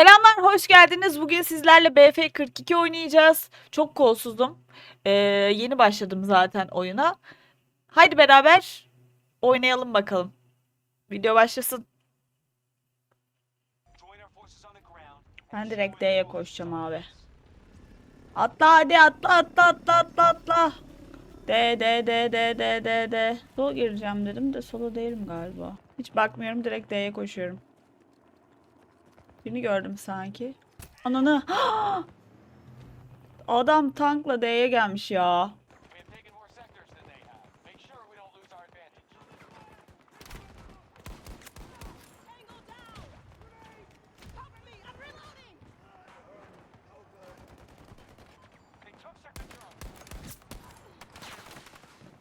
Selamlar, hoş geldiniz. Bugün sizlerle BF42 oynayacağız. Çok kolsuzdum. Ee, yeni başladım zaten oyuna. Haydi beraber oynayalım bakalım. Video başlasın. Ben direkt D'ye koşacağım abi. Atla hadi atla atla atla atla atla. D D D D D D D. Sola gireceğim dedim de sola değilim galiba. Hiç bakmıyorum direkt D'ye koşuyorum. Birini gördüm sanki. Ananı. Adam tankla D'ye gelmiş ya.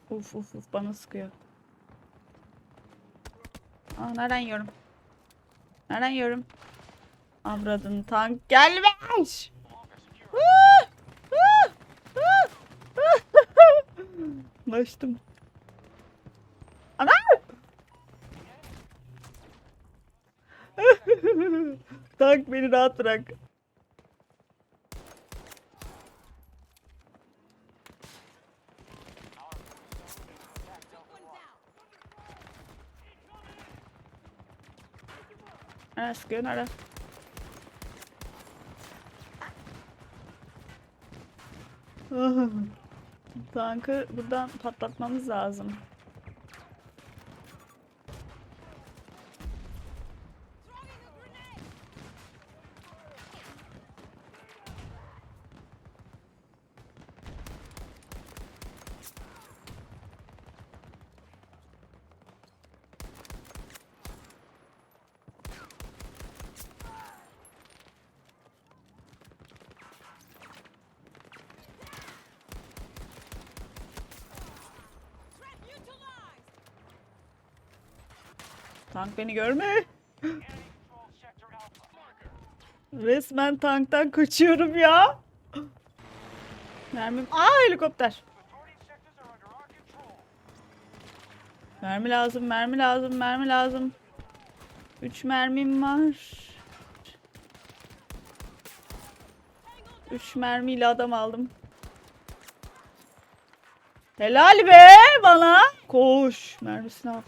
Uf uf uf bana sıkıyor. Aa nereden yiyorum? Nereden yiyorum? Avradın tank gelmiş. Ulaştım. Ana! tank beni rahat bırak. Nerede sıkıyor Tankı buradan patlatmamız lazım. Tank beni görme. Resmen tanktan kaçıyorum ya. Mermim. Aa helikopter. Mermi lazım, mermi lazım, mermi lazım. Üç mermim var. Üç mermiyle adam aldım. Helal be bana. Koş. Mermisini al.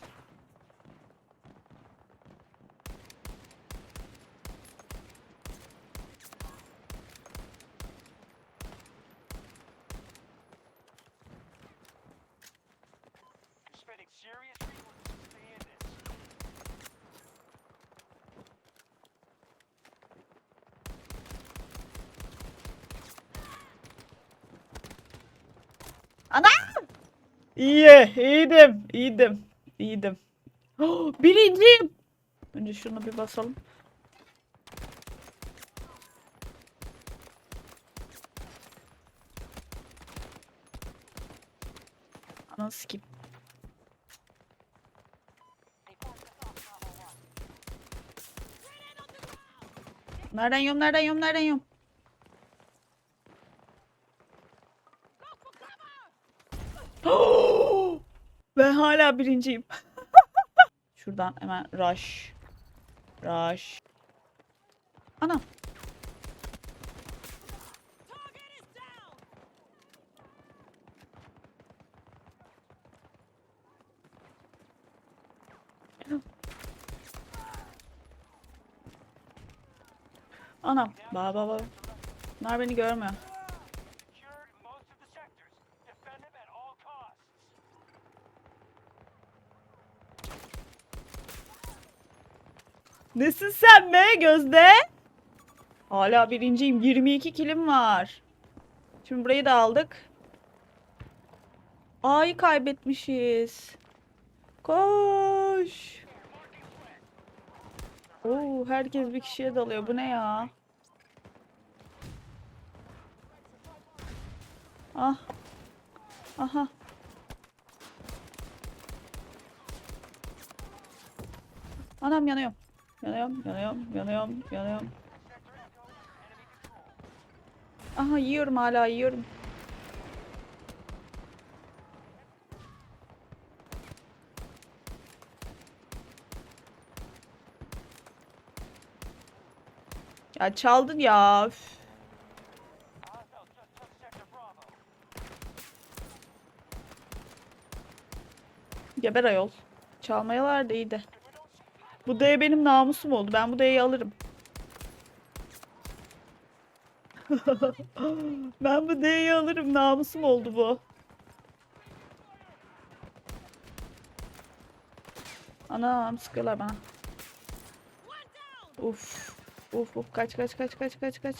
Ana! İyi, iyiydim, iyiydim, iyiydim. Oh, birinciyim. Önce şunu bir basalım. Ananı sikeyim. Nereden yiyorum, nereden yiyorum, nereden yiyorum? Ben hala birinciyim. Şuradan hemen rush. Rush. Ana. Anam. Ba ba ba. Bunlar beni görmüyor. Nesin sen be Gözde? Hala birinciyim. 22 kilim var. Şimdi burayı da aldık. A'yı kaybetmişiz. Koş. Oo, herkes bir kişiye dalıyor. Bu ne ya? Ah. Aha. Anam yanıyorum. Yanıyorum, yanıyorum, yanıyorum, yanıyorum. Aha yiyorum hala yiyorum. Ya çaldın ya. üf. Geber ayol. Çalmayalar da iyiydi. Bu D benim namusum oldu. Ben bu D'yi alırım. ben bu D'yi alırım. Namusum oldu bu. Anam sıkıyorlar bana. Uf. Uf uf kaç kaç kaç kaç kaç kaç.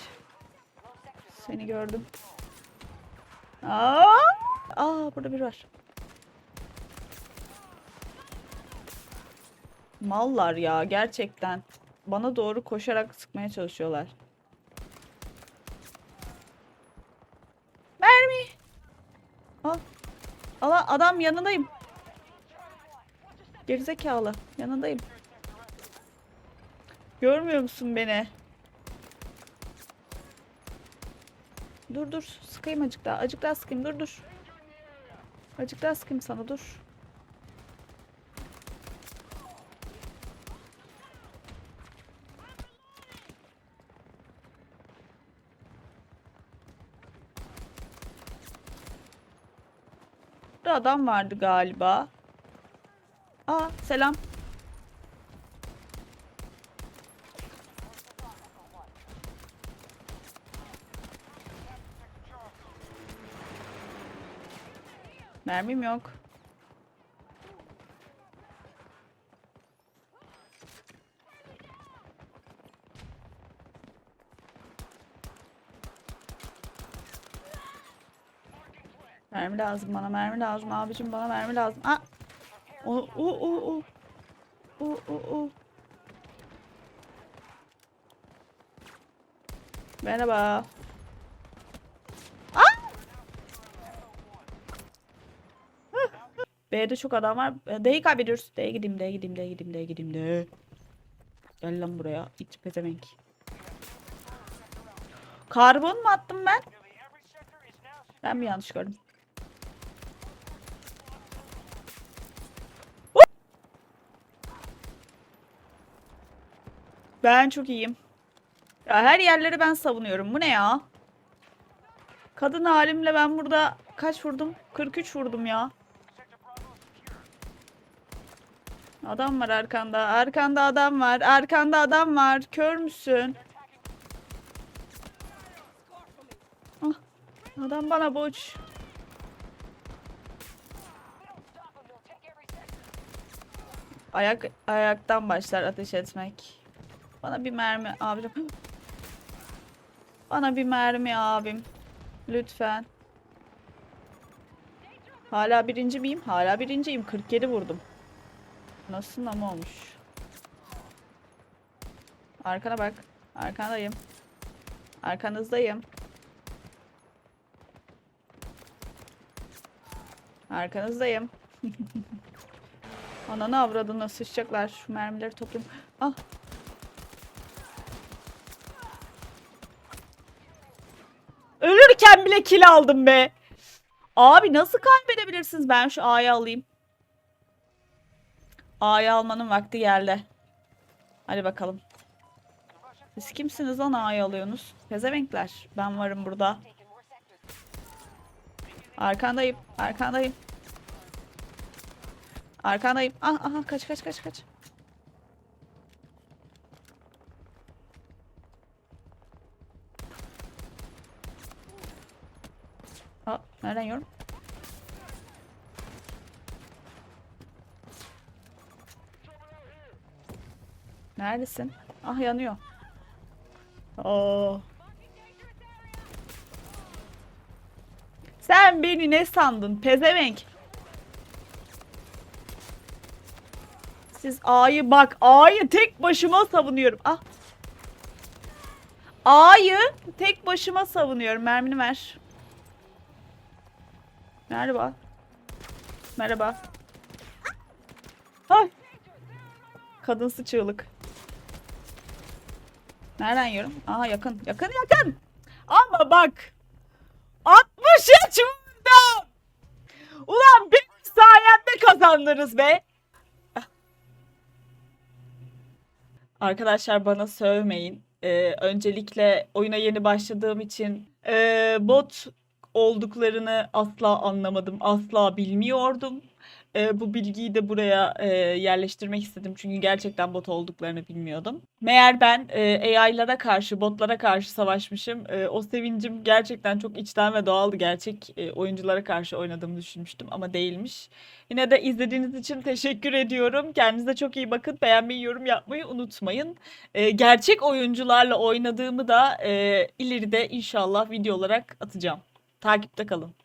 Seni gördüm. Aa! Aa burada biri var. Mallar ya gerçekten. Bana doğru koşarak sıkmaya çalışıyorlar. Mermi. Al. Al adam yanındayım. Gerizekalı. Yanındayım. Görmüyor musun beni? Dur dur. Sıkayım acık daha. Acık daha sıkayım. Dur dur. Acık daha sıkayım sana dur. Burada adam vardı galiba. Aa selam. Mermim yok. Mermi lazım bana, mermi lazım abicim bana mermi lazım. Aa! O o o o. O o o. Merhaba. Aa! B'de çok adam var. D'yi kaybediyoruz. D'ye gideyim, D'ye gideyim, D'ye gideyim, D'ye gideyim, D. Gel lan buraya. İç pezevenk. Karbon mu attım ben? Ben mi yanlış gördüm? Ben çok iyiyim. Ya her yerleri ben savunuyorum. Bu ne ya? Kadın halimle ben burada kaç vurdum? 43 vurdum ya. Adam var arkanda. Arkanda adam var. Arkanda adam var. Kör müsün? Ah, adam bana boş. Ayak ayaktan başlar ateş etmek. Bana bir mermi abim. Bana bir mermi abim. Lütfen. Hala birinci miyim? Hala birinciyim. 47 vurdum. Nasıl ama olmuş. Arkana bak. Arkandayım. Arkanızdayım. Arkanızdayım. Ananı avradına sıçacaklar. Şu mermileri toplayayım. Ah. Bile kill aldım be. Abi nasıl kaybedebilirsiniz? Ben şu A'yı alayım. A'yı almanın vakti geldi. Hadi bakalım. Siz kimsiniz lan A'yı alıyorsunuz? Pezevenkler. Ben varım burada. Arkandayım. Arkandayım. Arkandayım. Ah aha kaç kaç kaç kaç. Aa, nereden yiyorum? Neredesin? Ah yanıyor. Oo. Sen beni ne sandın pezevenk? Siz A'yı bak A'yı tek başıma savunuyorum. Ah. A'yı tek başıma savunuyorum. Mermini ver. Merhaba. Merhaba. Ay. Kadınsı çığlık. Nereden yiyorum? Aha yakın. Yakın yakın. Ama bak. 63 vurdum. Ulan benim sayemde kazandınız be. Arkadaşlar bana sövmeyin. Ee, öncelikle oyuna yeni başladığım için ee, bot olduklarını asla anlamadım, asla bilmiyordum. Ee, bu bilgiyi de buraya ee, yerleştirmek istedim çünkü gerçekten bot olduklarını bilmiyordum. Meğer ben ee, AI'lara karşı, botlara karşı savaşmışım. Ee, o sevincim gerçekten çok içten ve doğaldı. Gerçek ee, oyunculara karşı oynadığımı düşünmüştüm ama değilmiş. Yine de izlediğiniz için teşekkür ediyorum. Kendinize çok iyi bakın. Beğenmeyi, yorum yapmayı unutmayın. Ee, gerçek oyuncularla oynadığımı da ee, ileride inşallah video olarak atacağım. Takipte kalın.